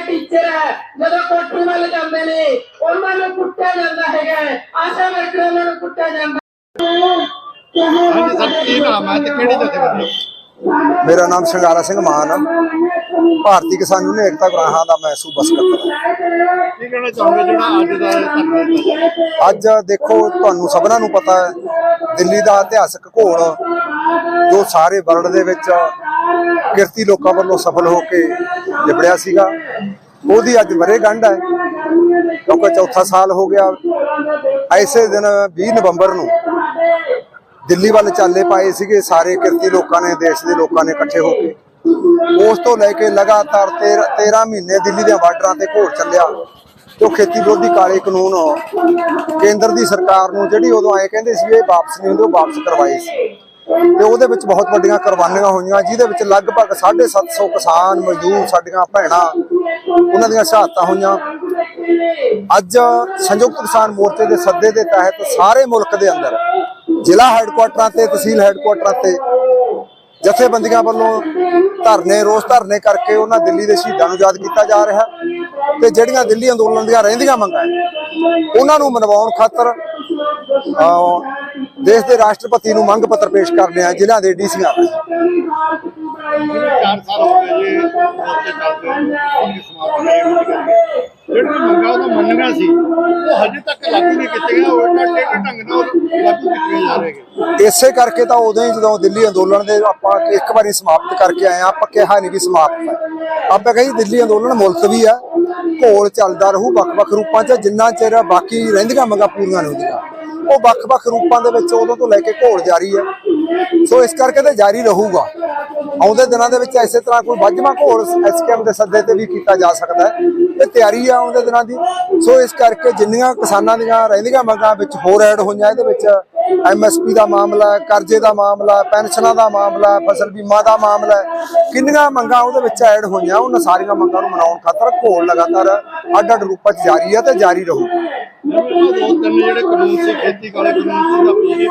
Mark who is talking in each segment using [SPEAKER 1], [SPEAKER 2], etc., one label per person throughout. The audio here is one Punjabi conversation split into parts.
[SPEAKER 1] ਟੀਚਰ ਹੈ ਜਦੋਂ ਕੋਠੀ ਵੱਲ ਜਾਂਦੇ ਨੇ ਉਹਨਾਂ ਨੂੰ ਕੁੱਟਿਆ ਜਾਂਦਾ ਹੈਗਾ ਆਸ਼ਾ ਵਰਕਰਾਂ ਨੂੰ ਕੁੱਟਿਆ ਜਾਂਦਾ
[SPEAKER 2] ਮੇਰਾ ਨਾਮ ਸ਼ਿੰਗਾਰਾ ਸਿੰਘ ਮਾਨ ਭਾਰਤੀ ਕਿਸਾਨ ਯੂਨੀਅਨ ਏਕਤਾ ਗ੍ਰਾਹਾਂ ਦਾ ਮੈਂ ਸੂਬਾ ਸਕੱਤਰ
[SPEAKER 3] ਅੱਜ
[SPEAKER 2] ਦੇਖੋ ਤੁਹਾਨੂੰ ਸਭਨਾਂ ਨੂੰ ਪਤਾ ਹੈ ਦਿੱਲੀ ਦਾ ਇਤਿਹਾਸਕ ਘੋਲ ਜੋ ਸਾਰੇ ਵਰਲਡ ਦੇ ਵਿੱਚ ਕਿਰਤੀ ਲੋਕਾਂ ਵੱਲੋਂ ਸਫਲ ਹੋ ਕੇ ਨਿਬੜਿਆ ਸੀਗਾ। ਉਹਦੀ ਅੱਜ ਵਰੇਗੰਢ ਹੈ, ਕਿਉਂਕਿ ਚੌਥਾ ਸਾਲ ਹੋ ਗਿਆ। ਐਸੇ ਦਿਨ 20 ਨਵੰਬਰ ਨੂੰ ਦਿੱਲੀ ਵੱਲ ਚਾਲੇ ਪਾਏ ਸੀਗੇ ਸਾਰੇ ਕਿਰਤੀ ਲੋਕਾਂ ਨੇ, ਦੇਸ਼ ਦੇ ਲੋਕਾਂ ਨੇ ਇਕੱਠੇ ਹੋ ਕੇ। ਉਸ ਤੋਂ ਲੈ ਕੇ ਲਗਾਤਾਰ 13 13 ਮਹੀਨੇ ਦਿੱਲੀ ਦੇ ਬਾਰਡਰਾਂ ਤੇ ਘੋਲ ਚੱਲਿਆ। ਜੋ ਖੇਤੀ ਵਿਰੋਧੀ ਕਾਲੇ ਕਾਨੂੰਨ ਕੇਂਦਰ ਦੀ ਸਰਕਾਰ ਨੂੰ ਜਿਹੜੀ ਉਦੋਂ ਆਏ ਕਹਿੰਦੇ ਸੀ, ਇਹ ਵਾਪਸ ਨਹੀਂ ਹੁੰਦੇ, ਉਹ ਵਾਪਸ ਕਰਵਾਏ ਸੀ। ਤੇ ਉਹਦੇ ਵਿੱਚ ਬਹੁਤ ਵੱਡੀਆਂ ਕੁਰਬਾਨੀਆਂ ਹੋਈਆਂ, ਜਿਹਦੇ ਵਿੱਚ ਲਗਭਗ 750 ਕਿਸਾਨ ਮਜ਼ਦੂਰ, ਸਾਡੀਆਂ ਭੈਣਾਂ, ਉਹਨਾਂ ਦੀਆਂ ਸ਼ਹਾਦਤਾਂ ਹੋਈਆਂ। ਅੱਜ ਸੰਯੁਕਤ ਕਿਸਾਨ ਮੋਰਚੇ ਦੇ ਸੱਦੇ ਦੇ ਤਹਿਤ ਸਾਰੇ ਮੁਲਕ ਦੇ ਅੰਦਰ, ਜ਼ਿਲ੍ਹਾ ਹੈੱਡਕੁਆਟਰਾਂ ਤੇ, ਤਹਿਸੀਲ ਹੈੱਡਕੁਆਟਰਾਂ ਤੇ ਜਥੇਬੰਦੀਆਂ ਵੱਲੋਂ ਧਰਨੇ, ਰੋਸ ਧਰਨੇ ਕਰਕੇ ਉਹਨਾਂ ਦਿੱਲੀ ਦੇ ਸ਼ਹੀਦਾਂ ਨੂੰ ਯਾਦ ਕੀਤਾ ਜਾ ਰਿਹਾ ਤੇ ਜਿਹੜੀਆਂ ਦਿੱਲੀ ਅੰਦੋਲਨ ਦੀਆਂ ਰਹਿੰਦੀਆਂ ਮੰਗਾਂ ਉਹਨਾਂ ਨੂੰ ਮਨਵਾਉਣ ਖਾਤਰ ਦੇਸ਼ ਦੇ ਰਾਸ਼ਟਰਪਤੀ ਨੂੰ ਮੰਗ ਪੱਤਰ ਪੇਸ਼ ਕਰਨੇ ਆ ਜ਼ਿਲ੍ਹਾ ਦੇ ਡੀਸੀਆਂ
[SPEAKER 3] ਜਿਹੜੇ 4 ਸਾਲ ਹੋ ਗਏ ਜੀ ਮੋਰਚੇ ਚੱਲਦੇ ਉਹਦੀ ਸਮਾਪਤ ਨਹੀਂ ਹੋਈ ਜਿਹੜੀਆਂ ਮੰਗਾਂ ਉਹ ਮੰਨੀਆਂ ਸੀ। ਉਹ ਹਜੇ ਤੱਕ ਲਾਗੂ ਨਹੀਂ ਕੀਤੀਆਂ ਉਲਟਾ ਟੇਢੇ ਢੰਗ ਨਾਲ ਲਾਗੂ ਕੀਤੀਆਂ ਜਾ ਰਹੀਆਂ
[SPEAKER 2] ਇਸੇ ਕਰਕੇ ਤਾਂ ਉਦੋਂ ਹੀ ਜਦੋਂ ਦਿੱਲੀ ਅੰਦੋਲਨ ਦੇ ਆਪਾਂ ਇੱਕ ਵਾਰੀ ਸਮਾਪਤ ਕਰਕੇ ਆਏ ਆ ਆਪਾਂ ਕਿਹਾ ਨਹੀਂ ਵੀ ਸਮਾਪਤ ਹੈ। ਆਪਾਂ ਕਹੀ ਦਿੱਲੀ ਅੰਦੋਲਨ ਮੁਲਤਵੀ ਆ ਘੋਲ ਚੱਲਦਾ ਰਹੂ ਵੱਖ-ਵੱਖ ਰੂਪਾਂ 'ਚ ਜਿੰਨਾ ਚਿਰ ਬਾਕੀ ਰਹਿੰਦੀਆਂ ਮੰਗਾਂ ਪੂਰੀਆਂ ਨਹੀਂ ਹੁੰਦੀਆਂ। ਉਹ ਵੱਖ-ਵੱਖ ਰੂਪਾਂ ਦੇ ਵਿੱਚ ਉਦੋਂ ਤੋਂ ਲੈ ਕੇ ਘੋਲ ਜਾਰੀ ਹੈ। ਸੋ ਇਸ ਕਰਕੇ ਤੇ ਜਾਰੀ ਰਹੂਗਾ। ਆਉਂਦੇ ਦਿਨਾਂ ਦੇ ਵਿੱਚ ਇਸੇ ਤਰ੍ਹਾਂ ਕੋਈ ਵੱਜਵਾਂ ਘੋਲ ਐਸਕੇਐਮ ਦੇ ਸੱਦੇ ਤੇ ਵੀ ਕੀਤਾ ਜਾ ਸਕਦਾ ਹੈ। ਇਹ ਤਿਆਰੀ ਆ ਆਉਂਦੇ ਦਿਨਾਂ ਦੀ। ਸੋ ਇਸ ਕਰਕੇ ਜਿੰਨੀਆਂ ਕਿਸਾਨਾਂ ਦੀਆਂ ਰਹਿੰਦੀਆਂ ਮੰਗਾਂ ਵਿੱਚ ਹੋਰ ਐਡ ਹੋਈਆਂ, ਇਹਦੇ ਵਿੱਚ ਐਮਐਸਪੀ ਦਾ ਮਾਮਲਾ ਕਰਜ਼ੇ ਦਾ ਮਾਮਲਾ ਪੈਨਸ਼ਨਾਂ ਦਾ ਮਾਮਲਾ ਫਸਲ ਬੀਮਾ ਦਾ ਮਾਮਲਾ ਕਿੰਨੀਆਂ ਮੰਗਾਂ ਉਹਦੇ ਵਿੱਚ ਐਡ ਹੋਈਆਂ, ਉਹਨਾਂ ਸਾਰੀਆਂ ਮੰਗਾਂ ਨੂੰ ਮਨਾਉਣ ਖਾਤਰ ਘੋਲ ਲਗਾਤਾਰ ਅੱਡ-ਅੱਡ ਰੂਪਾਂ 'ਚ ਜਾਰੀ ਹੈ ਤੇ ਜਾਰੀ ਰਹੂਗਾ।
[SPEAKER 3] ਉਹ ਤਿੰਨ ਜਿਹੜੇ ਕਾਨੂੰਨ ਸੀ ਖੇਤੀ ਕਾਲੇ ਕਾਨੂੰਨ ਸੀ ਦਾ ਬਿਜਲੀ ਸੀ।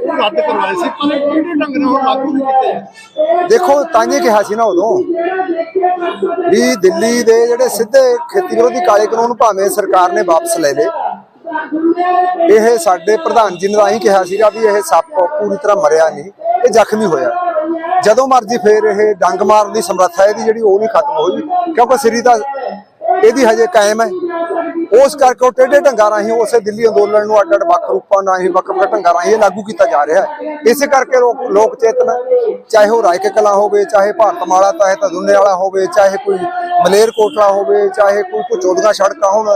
[SPEAKER 3] ਉਹ ਰੱਦ ਕਰਵਾਏ ਸੀ, ਪਰ ਇਹ ਢੰਗ ਨਾਲ ਹੁਣ ਲਾਗੂ ਨਹੀਂ ਕੀਤੇ ਜਾ
[SPEAKER 2] ਦੇਖੋ ਤਾਂਹੀ ਕਿਹਾ ਸੀ ਨਾ ਉਦੋਂ ਵੀ ਦਿੱਲੀ ਦੇ ਜਿਹੜੇ ਸਿੱਧੇ ਖੇਤੀ ਵਿਰੋਧੀ ਕਾਲੇ ਕਾਨੂੰਨ ਭਾਵੇਂ ਸਰਕਾਰ ਨੇ ਵਾਪਸ ਲੈ ਲਏ, ਇਹ ਸਾਡੇ ਪ੍ਰਧਾਨ ਜੀ ਨੇ ਤਾਂ ਕਿਹਾ ਸੀਗਾ ਵੀ ਇਹ ਸੱਪ ਪੂਰੀ ਤਰ੍ਹਾਂ ਮਰਿਆ ਨਹੀਂ, ਇਹ ਜ਼ਖਮੀ ਹੋਇਆ। ਜਦੋਂ ਮਰਜ਼ੀ ਫੇਰ ਇਹ ਡੰਗ ਮਾਰਨ ਦੀ ਸਮਰੱਥਾ ਇਹਦੀ ਜਿਹੜੀ ਉਹ ਨਹੀਂ ਖਤਮ ਹੋਈ, ਕਿਉਂਕਿ ਸ੍ਰੀ ਤਾਂ ਇਹਦੀ ਹਜੇ ਕਾਇਮ ਹੈ। ਉਸ ਕਰਕੇ ਉਹ ਟੇਢੇ ਢੰਗਾਂ ਰਾਹੀਂ ਉਸੇ ਦਿੱਲੀ ਅੰਦੋਲਨ ਨੂੰ ਅੱਡ ਅੱਡ ਵੱਖ ਰੂਪਾਂ ਰਾਹੀਂ ਵੱਖ ਵੱਖ ਢੰਗਾਂ ਰਾਹੀਂ ਇਹ ਲਾਗੂ ਕੀਤਾ ਜਾ ਰਿਹਾ ਹੈ। ਇਸੇ ਕਰਕੇ ਲੋਕ ਲੋਕ ਚੇਤਨ, ਚਾਹੇ ਉਹ ਰਾਇਕੇ ਕਲਾ ਹੋਵੇ, ਚਾਹੇ ਭਾਰਤਮਾਲਾ ਚਾਹੇ ਦੁੰਨੇ ਵਾਲਾ ਹੋਵੇ, ਚਾਹੇ ਕੋਈ ਮਲੇਰ ਕੋਟਲਾ ਹੋਵੇ, ਚਾਹੇ ਕੋਈ ਭੁਚੋਦੀਆਂ ਸੜਕਾਂ ਹੋਣ,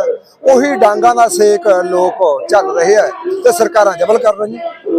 [SPEAKER 2] ਉਹੀ ਡਾਂਗਾਂ ਦਾ ਸੇਕ ਲੋਕ ਚੱਲ ਰਹੇ ਹੈ ਤੇ ਸਰਕਾਰਾਂ ਜਬਲ ਕਰ ਰਹੀਆਂ।